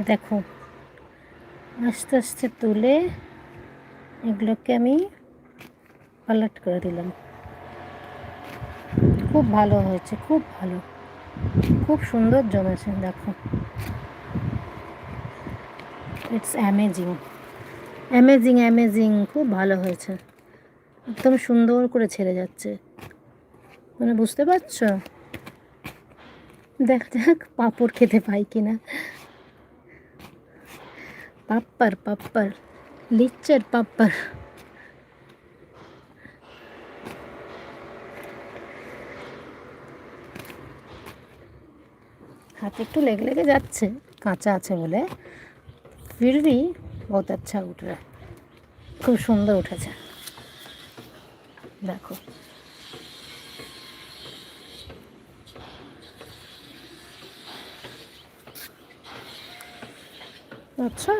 দেখো, আস্তে আস্তে তুলে এগুলোকে আমি পালট করে দিলাম। খুব ভালো হয়েছে, খুব ভালো। খুব সুন্দর জমেছে, দেখো। ইটস অ্যামেজিং অ্যামেজিং অ্যামেজিং খুব ভালো হয়েছে। একদম সুন্দর করে ছেড়ে যাচ্ছে। মানে বুঝতে পারছ? দেখ যাক পাঁপড় খেতে পাই কিনা। পাপ্পার পাপ্পার, লিচ্চার পাপ্পার। হাতে একটু লেগে লেগে যাচ্ছে, কাঁচা আছে বলে। ফির ভি বহুত আচ্ছা উঠ রা খুব সুন্দর উঠেছে। দেখো। আচ্ছা।